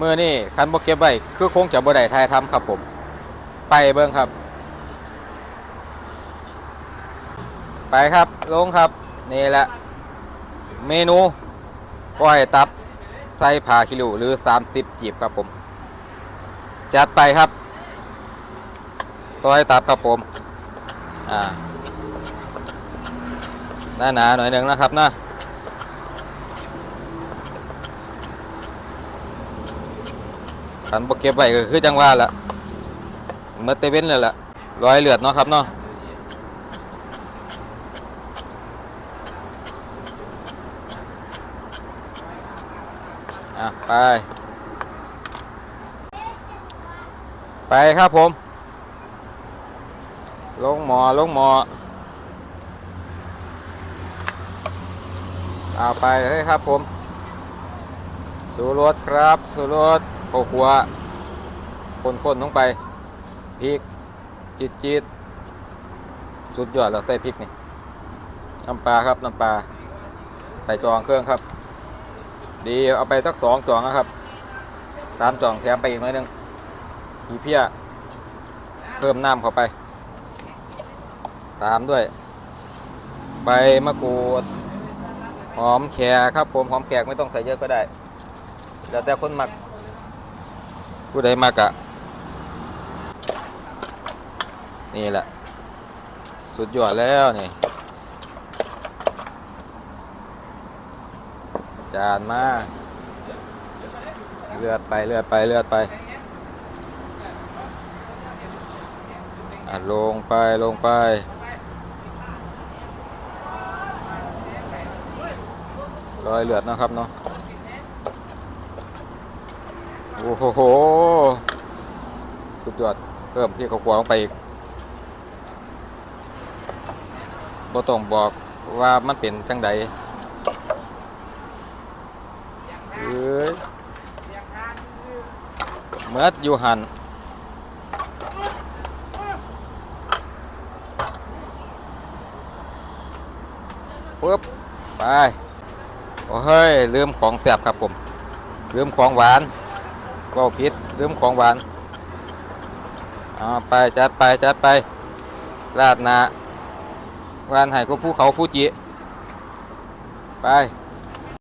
มือนี่คันบ่เก็บไว้คือคงจะบ่ได้ทายทำครับผม ไปเบิ่งครับ ไปครับลงครับ นี่แหละ เมนูก้อยตับไส้ผาคิริวหรือ 30 จีบครับผม จัดไปครับ ซอยตับครับผม อ่าหน้าหนาหน่อยหนึ่งนะครับนะ ขันบกเก็บไว้ก็คือจังว่าละเมื่อเตเว้นเลยละร้อยเลือดเนาะครับเนาะอะไป ไปครับผม ลงหมอลงหมอเอาไปเลยครับผม สูรสครับ สูรถ สโอขัวคนๆลงไปพริกจีดจีดสุดยอดแล้วใส่พริกนี่น้ำปลาครับน้ำปลาใส่จองเครื่องครับ ดีเอาไปสักสองจองนะครับสามจองแถมไปอีกหน่อยนึงขี้เพี้ยเพิ่มน้ำเข้าไป ตามด้วย ใบมะกรูดหอมแขกครับผมหอมแขกไม่ต้องใส่เยอะก็ได้ แล้วแต่คนหมัก ผู้ใดมักะ นี่แหละ สุดยอดแล้วนี่ จานมา เลือดไปเลือดไปเลือดไปอะลงไปลงไปรอยเลือดนะครับเนาะ โอ้โห สุดยอดเพิ่มที่เขาขวาลงไปอีกบ่ต้องบอกว่ามันเป็นจังใดเอ้ยเมื่ออยู่หันปุ๊บไป โอ้เฮ้ยลืมของแสบครับผมลืมของหวาน ว่าผิดลืมของหวานเอาไปจัดไปจัดไปลาดหนาวานไห้ก็ภูเขาฟูจิ ไป